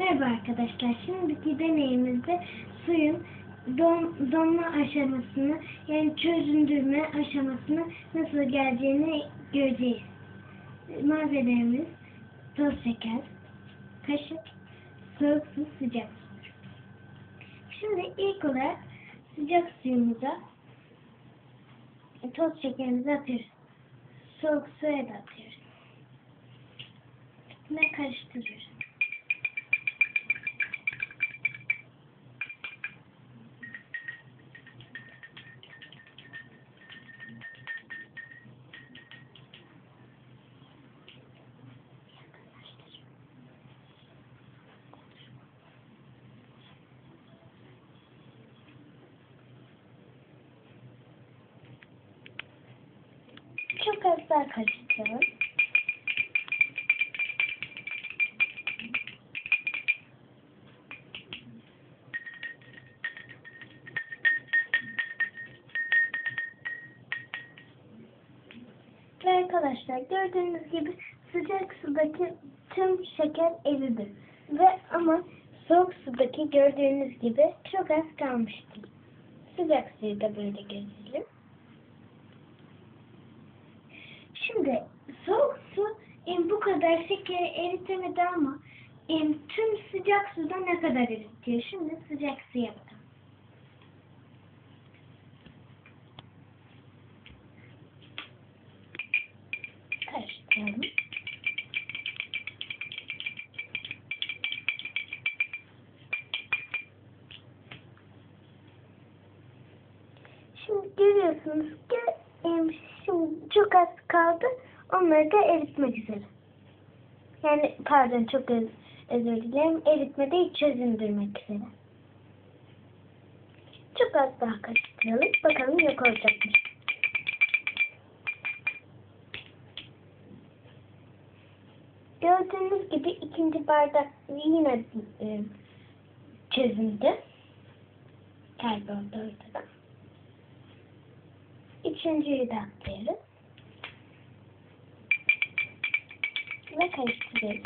Merhaba arkadaşlar. Şimdiki deneyimizde suyun don, donma aşamasını yani çözündürme aşamasını nasıl geleceğini göreceğiz. Malzemelerimiz toz şeker, kaşık, soğuk su, sıcak su. Şimdi ilk olarak sıcak suyumuza toz şekerimizi atıyoruz. Soğuk suya da atıyoruz. Ve karıştırıyoruz. Çok az daha karıştıralım. Ve arkadaşlar gördüğünüz gibi sıcak sudaki tüm şeker eridi. Ve ama soğuk sudaki gördüğünüz gibi çok az kalmıştı. Sıcak suyu da böyle gösterelim. Şimdi soğuk su em, bu kadar şekeri eritemedi ama em, tüm sıcak suda ne kadar eritiyor? Şimdi sıcak bakalım. Karıştıralım. Şimdi görüyorsunuz ki şimdi çok az kaldı. Onları da eritmek üzere. Yani pardon çok öz, özür dilerim. Eritme değil çözündürmek üzere. Çok az daha karıştıralım. Bakalım yok olacak mı? Gördüğünüz gibi ikinci bardak yine e, çözüldü. Kayboldu ortadan. Üçüncüyü de atlıyoruz. Ve karıştırıyoruz.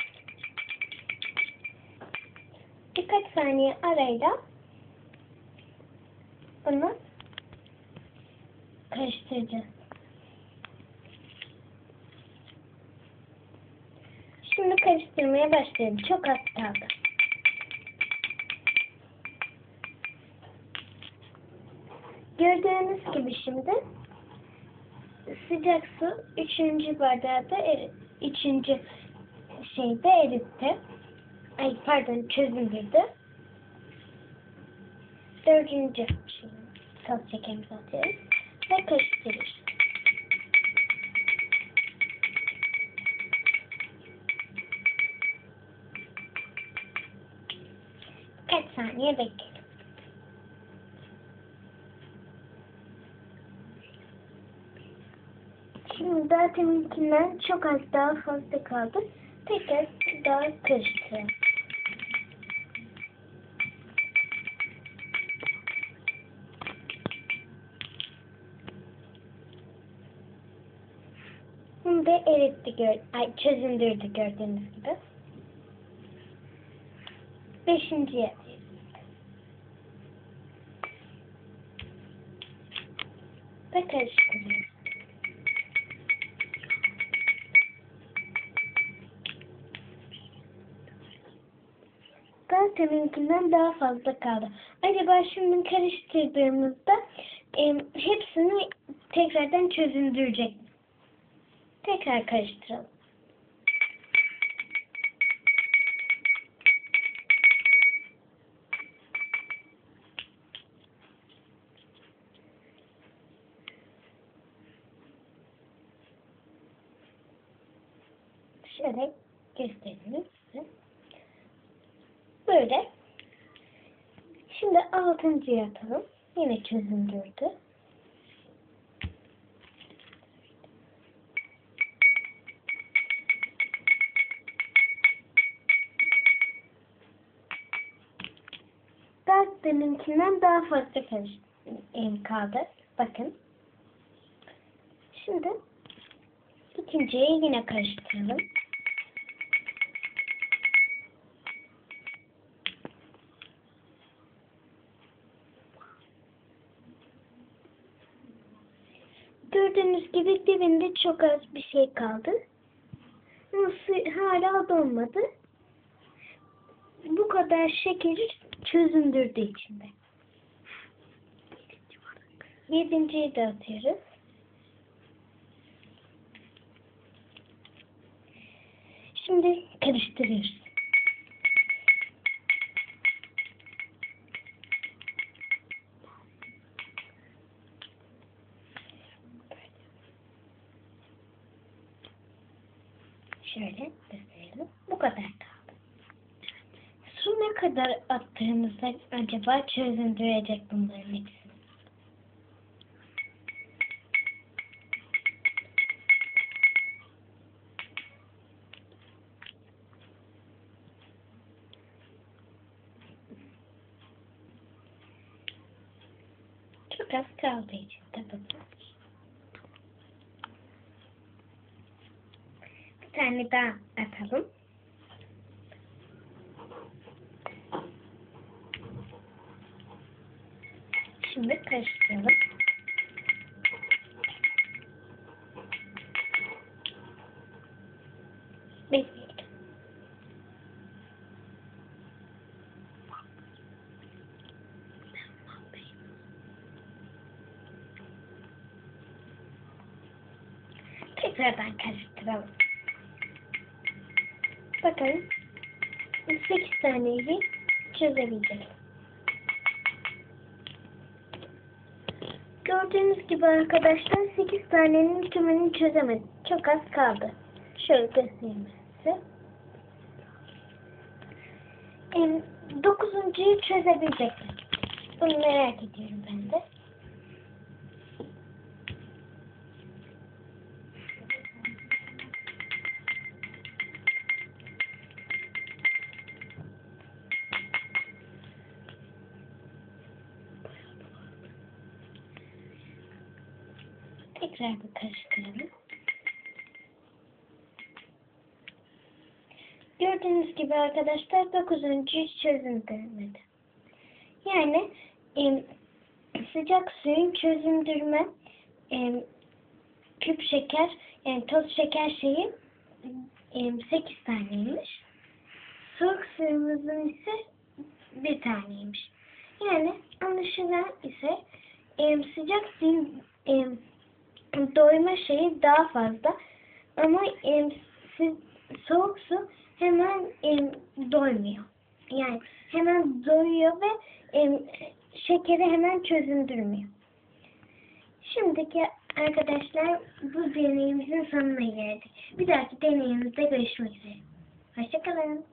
Birkaç saniye arayla bunu karıştıracağız. Şimdi karıştırmaya başlayalım. Çok az kaldı. Gördüğünüz gibi şimdi sıcak su üçüncü bardağı da eri, üçüncü şeyde eritti. Ay pardon çözüldürdü. Dördüncü şey, toz şekerimizi atıyoruz ve karıştırıyoruz. Kaç saniye bekleyelim. Şimdi daha teminkinden çok az daha fazla kaldı. Tekrar daha karıştıralım. Şimdi eritti gör, ay çözündürdü gördüğünüz gibi. Beşinciye. Ve karıştırıyoruz. Teminkinden daha fazla kaldı. Acaba şimdi karıştırdığımızda e, hepsini tekrardan çözündürecek. Tekrar karıştıralım. Şöyle göstereyim size. Böyle. Şimdi altıncıya atalım. Yine çözündürdü. Daha deminkinden daha fazla kaldı. Bakın. Şimdi ikinciyi yine karıştıralım. Gördüğünüz gibi dibinde çok az bir şey kaldı. Su hala donmadı. Bu kadar şekeri çözündürdü içinde. Yedinciyi de atıyoruz. Şimdi karıştırıyoruz. Şöyle gösterelim. Bu kadar kaldı. Su ne kadar attığımızda acaba çözündürecek bunların hepsini? Çok az kaldı içinde bakın. Bir tane daha atalım. Şimdi karıştıralım. Bekleyelim. Tekrardan karıştıralım. Bakalım. 8 taneyi çözebileceğiz. Gördüğünüz gibi arkadaşlar 8 tanenin tümünü çözemedim. Çok az kaldı. Şöyle göstereyim size. Em, Dokuzuncuyu çözebilecek mi? Bunu merak ediyorum ben de. Tekrar karıştıralım. Gördüğünüz gibi arkadaşlar 9. çözündürmedi. Yani em, sıcak suyun çözündürme em, küp şeker yani toz şeker şeyi em, 8 taneymiş. Soğuk suyumuzun ise bir taneymiş. Yani anlaşılan ise em, sıcak suyun em, doyma şeyi daha fazla. Ama em, siz, soğuk su hemen em, doymuyor. Yani hemen doyuyor ve em, şekeri hemen çözündürmüyor. Şimdiki arkadaşlar bu deneyimizin sonuna geldik. Bir dahaki deneyimizde görüşmek üzere. Hoşçakalın.